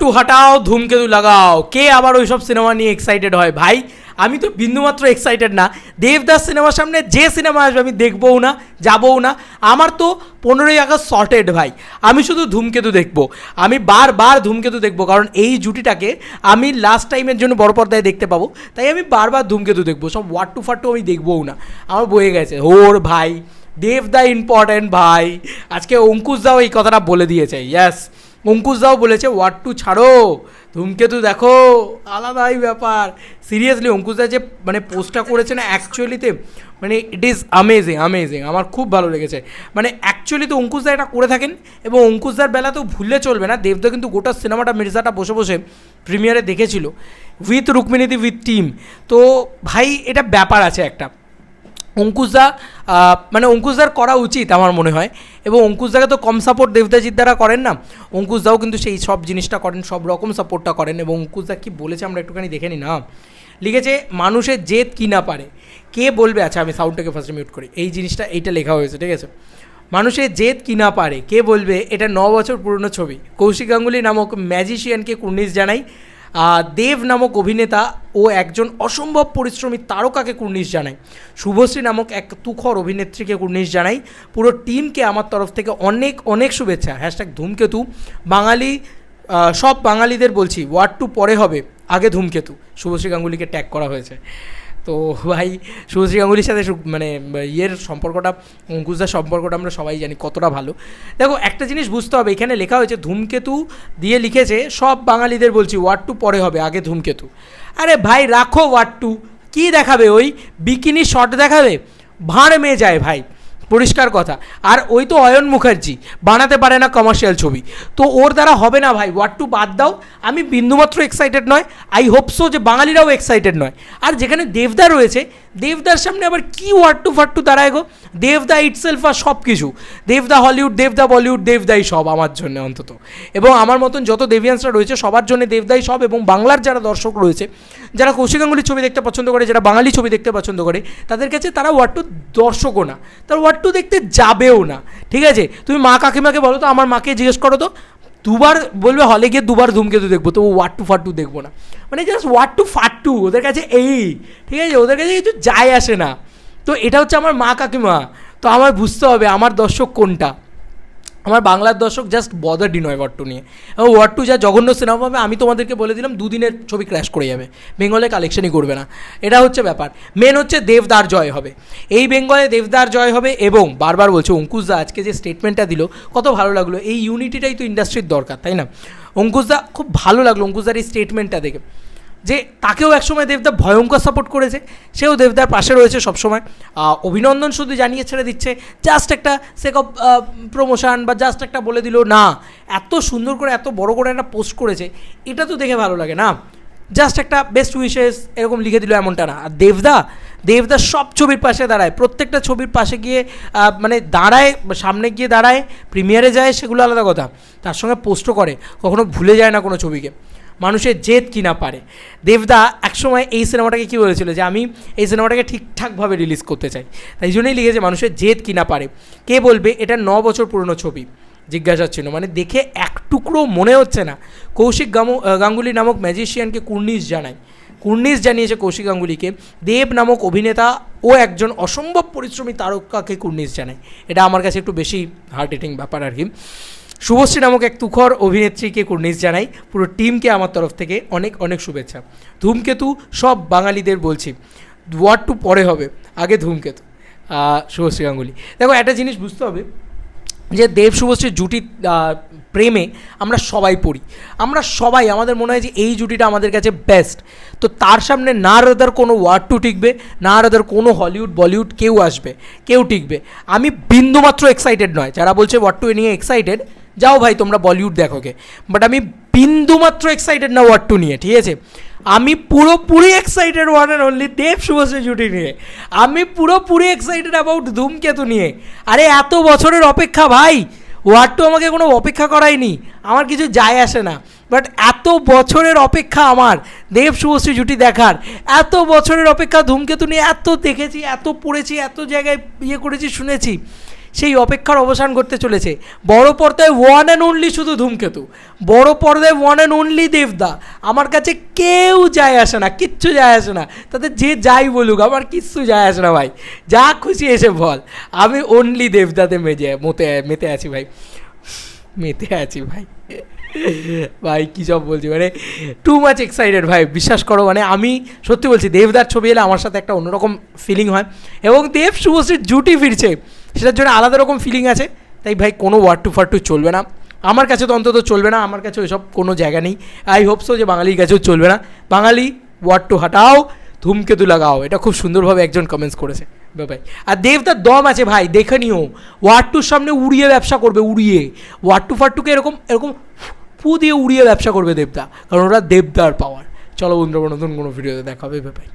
Two হাটাও, ধূমকেতু লাগাও। কে আবার ওইসব সিনেমা নিয়ে এক্সাইটেড হয়? ভাই, আমি তো বিন্দুমাত্র এক্সাইটেড না। দেবদাস সিনেমার সামনে যে সিনেমা আসবে আমি দেখবও না, যাবও না। আমার তো পনেরোই আগস্ট সর্টেড ভাই। আমি শুধু ধূমকেতু দেখব। আমি বারবার ধূমকেতু দেখব, কারণ এই জুটিটাকে আমি লাস্ট টাইমের জন্য বড় পর্দায় দেখতে পাবো। তাই আমি বারবার ধূমকেতু দেখব। সব টু ফাট্টু আমি দেখবও না। আমার বয়ে গেছে। ওর ভাই। দেবদা ইম্পর্ট্যান্ট ভাই। আজকে অঙ্কুশ দাও এই কথাটা বলে দিয়েছে। ইয়াস অঙ্কুশ দাও বলেছে ওয়ার্ড টু ছাড়ো? ধূমকেতু দেখো, আলাদাই ব্যাপার। সিরিয়াসলি অঙ্কুশ দা যে মানে পোস্টটা করেছে না অ্যাকচুয়ালিতে মানে ইট ইজ আমেজিং আমেজিং আমার খুব ভালো লেগেছে। মানে অ্যাকচুয়ালি তো অঙ্কুশ দা এটা করে থাকেন, এবং অঙ্কুশ দার বেলা তো ভুললে চলবে না দেবদা কিন্তু গোটা সিনেমাটা মির্জাটা বসে বসে প্রিমিয়ারে দেখেছিল উইথ রুক্মিণীতি উইথ টিম তো, ভাই, এটা ব্যাপার আছে একটা। অঙ্কুশদা মানে অঙ্কুশদার করা উচিত আমার মনে হয়। এবং অঙ্কুশদাকে তো কম সাপোর্ট দেবদাজিৎ দ্বারা করেন না। অঙ্কুশদাও কিন্তু সেই সব জিনিসটা করেন, সব রকম সাপোর্টটা করেন এবং অঙ্কুশদা কী বলেছে আমরা একটুখানি দেখে নিই না। লিখেছে, মানুষের জেদ কি না পারে? কে বলবে? আচ্ছা আমি সাউন্ডটাকে ফার্স্টে মিউট করি। এই জিনিসটা, এইটা লেখা হয়েছে, ঠিক আছে? মানুষের জেদ কি না পারে? কে বলবে? এটা ন বছর পুরনো ছবি। কৌশিক গাঙ্গুলি নামক ম্যাজিশিয়ানকে কুর্নিশ জানাই। দেব নামক অভিনেতা ও একজন অসম্ভব পরিশ্রমী তারকাকে কুর্নিশ জানাই শুভশ্রী নামক এক তুখর অভিনেত্রীকে কুর্নিশ জানাই পুরো টিমকে আমার তরফ থেকে অনেক অনেক শুভেচ্ছা। হ্যাশট্যাগ ধূমকেতু। বাঙালি সব বাঙালিদের বলছি ওয়ার্ড টু পরে হবে, আগে ধূমকেতু। শুভশ্রী গাঙ্গুলিকে ট্যাগ করা হয়েছে। তো ভাই, শুভশ্রী গাঙ্গুলির সাথে মানে ইয়ের সম্পর্কটা, অঙ্কুশদার সম্পর্কটা আমরা সবাই জানি কতটা ভালো। দেখো, একটা জিনিস বুঝতে হবে, এখানে লেখা হয়েছে, ধূমকেতু দিয়ে লিখেছে, সব বাঙালিদের বলছি, ওয়ার্ড টু পরে হবে, আগে ধূমকেতু। আরে ভাই, রাখো ওয়ার্ড টু, কী দেখাবে ওই? বিকিনি শট দেখাবে? ভাঁড় মেয়ে যায় ভাই। পরিষ্কার কথা। আর ওই তো অয়ন মুখার্জি, বানাতে পারে না কমার্শিয়াল ছবি। তো ওর দ্বারা হবে না ভাই ওয়াট টু বাদ দাও। আমি বিন্দুমাত্র এক্সাইটেড নয় আই হোপ সো যে বাঙালিরাও এক্সাইটেড নয়। আর যেখানে দেবদা রয়েছে, দেবদার সামনে আবার কি ওয়াট টু ফাট টু দাঁড়ায় গো? দেবদা ইটসেলফ আর সব কিছু দেবদা হলিউড দেবদা বলিউড দেবদাই সব আমার জন্য অন্তত। এবং আমার মতন যত দেবিয়ান্সরা রয়েছে, সবার জন্য দেবদাই সব এবং বাংলার যারা দর্শক রয়েছে যারা কৌশিক গাঙ্গুলির ছবি দেখতে পছন্দ করে, যারা বাঙালি ছবি দেখতে পছন্দ করে, তাদের কাছে তারা ওয়াট টু দর্শকও না। তারা ওয়াট টু দেখতে যাবেও না। ঠিক আছে? তুমি মা কাকিমাকে বলো তো, আমার মাকে জিজ্ঞেস করো তো, দুবার বলবে হলে গিয়ে দুবার ধূমকেতু দেখব, তো ওয়াট টু ফাট টু দেখব না। মানে জাস্ট ওয়াট টু ফাট টু ওদের কাছে এই। ঠিক আছে? ওদের কাছে কিছু যায় আসে না। তো এটা হচ্ছে আমার মা কাকিমা। তো আমার বুঝতে হবে, আমার দর্শক কোনটা? আমার বাংলার দর্শক জাস্ট বদারডি নয় ওয়ার্ড টু নিয়ে। এবং ওয়ার্ড টু যা জঘন্য সিনেমা হবে, আমি তোমাদেরকে বলে দিলাম, দুদিনের ছবি ক্র্যাশ করে যাবে। বেঙ্গলে কালেকশনই করবে না। এটা হচ্ছে ব্যাপার। মেন হচ্ছে দেবদার জয় হবে। এই বেঙ্গলে দেবদার জয় হবে এবং বারবার বলছে অঙ্কুশদা আজকে যে স্টেটমেন্টটা দিল, কত ভালো লাগল। এই ইউনিটিটাই তো ইন্ডাস্ট্রির দরকার, তাই না? অঙ্কুশদা খুব ভালো লাগল অঙ্কুশদার এই স্টেটমেন্টটা দেখে। যে তাকেও একসময় দেবদা ভয়ঙ্কর সাপোর্ট করেছে, সেও দেবদার পাশে রয়েছে সবসময়। অভিনন্দন শুধু জানিয়ে ছেড়ে দিচ্ছে জাস্ট একটা সেক অফ প্রমোশন বা জাস্ট একটা বলে দিল, না, এত সুন্দর করে, এত বড় করে একটা পোস্ট করেছে, এটা তো দেখে ভালো লাগে না। জাস্ট একটা বেস্ট উইশেস এরকম লিখে দিল এমনটা না। আর দেবদা দেবদা সব ছবির পাশে দাঁড়ায়। প্রত্যেকটা ছবির পাশে গিয়ে মানে দাঁড়ায়, সামনে গিয়ে দাঁড়ায় প্রিমিয়ারে যায়, সেগুলো আলাদা কথা। তার সঙ্গে পোস্টও করে। কখনো ভুলে যায় না কোনো ছবিকে। মানুষের জেদ কি না পারে। দেবদা একসময় এই সিনেমাটাকে কী বলেছিল যে আমি এই সিনেমাটাকে ঠিকঠাকভাবে রিলিজ করতে চাই। তাই জন্যই লিখেছে মানুষের জেদ কি না পারে। কে বলবে? এটা ন বছর পুরনো ছবি, জিজ্ঞাসা ছিল মানে দেখে এক টুকরো মনে হচ্ছে না। কৌশিক গাঙ্গুলি নামক ম্যাজিশিয়ানকে কুর্নিশ জানায়। কুর্নিশ জানিয়েছে কৌশিক গাঙ্গুলিকে, দেব নামক অভিনেতা ও একজন অসম্ভব পরিশ্রমী তারকাকে কুর্নিশ জানায়। এটা আমার কাছে একটু বেশি হার্ট হিটিং ব্যাপার আর কি। শুভশ্রী নামক এক তুখর অভিনেত্রীকে কুর্নিশ জানাই। পুরো টিমকে আমার তরফ থেকে অনেক অনেক শুভেচ্ছা। ধূমকেতু সব বাঙালিদের বলছি ওয়ার্ড টু পরে হবে? আগে ধূমকেতু শুভশ্রী গাঙ্গুলি। দেখো, একটা জিনিস বুঝতে হবে, যে দেব শুভশ্রীর জুটি প্রেমে আমরা সবাই পড়ি। আমরা সবাই, আমাদের মনে হয় যে এই জুটিটা আমাদের কাছে বেস্ট তো তার সামনে না রাদার কোনো ওয়ার্ড টু টিকবে, না রাদার কোনো হলিউড বলিউড কেউ আসবে, কেউ টিকবে। আমি বিন্দুমাত্র এক্সাইটেড নয়। যারা বলছে ওয়ার্ড টু নিয়ে এক্সাইটেড যাও ভাই, তোমরা বলিউড দেখোকে বাট আমি বিন্দুমাত্র এক্সাইটেড না ওয়ার্ড টু নিয়ে, ঠিক আছে? আমি পুরোপুরি excited one and only Dev Subhashree জুটি নিয়ে। আমি পুরোপুরি এক্সাইটেড অ্যাবাউট ধূমকেতু নিয়ে। আরে, এত বছরের অপেক্ষা ভাই! ওয়ার্ড টু আমাকে কোনো অপেক্ষা করায়নি। আমার কিছু যায় আসে না। বাট এত বছরের অপেক্ষা আমার দেব শুভশ্রী জুটি দেখার। এত বছরের অপেক্ষা ধূমকেতু নিয়ে এত দেখেছি, এত পড়েছি, এত জায়গায় ইয়ে করেছি, শুনেছি। সেই অপেক্ষার অবসান করতে চলেছে। বড় পর্দায় ওয়ান অ্যান্ড অনলি শুধু ধূমকেতু। বড় পর্দায় ওয়ান অ্যান্ড অনলি দেবদা। আমার কাছে কেউ যায় আসে না, কিচ্ছু যায় আসে না। তাদের যে যাই বলুক, আমার কিচ্ছু যায় আসে না ভাই। যা খুশি এসে বল। আমি অনলি দেবদাতে মেজে, মতে, মেতে আছি ভাই। মেতে আছি ভাই। ভাই, কী সব বলছি মানে টু মাচ এক্সাইটেড ভাই। বিশ্বাস করো মানে আমি সত্যি বলছি, দেবদার ছবি এলে আমার সাথে একটা অন্যরকম ফিলিং হয়। এবং দেব শুভশ্রীর জুটি ফিরছে। সেটার জন্য আলাদা রকম ফিলিং আছে। তাই ভাই, কোনো ওয়ার্ড টু ফার টু চলবে না। আমার কাছে তো অন্তত চলবে না, আমার কাছে ওইসব কোনো জায়গা নেই। আই হোপ সো যে বাঙালির কাছেও চলবে না। বাঙালি ওয়ার্ড টু হাটাও ধূমকেতু লাগাও। এটা খুব সুন্দরভাবে একজন কমেন্টস করেছে। ভাই। আর দেবদার দম আছে ভাই, দেখে নিও। ওয়ার্ড টুর সামনে উড়িয়ে ব্যবসা করবে, উড়িয়ে। ওয়ার্ড টু ফার্টুকে এরকম এরকম ফু দিয়ে উড়িয়ে ব্যবসা করবে দেবদা। কারণ ওরা দেবদার পাওয়ার চলো বন্ধুরা, নতুন কোনো ভিডিওতে দেখা হবে ভাই।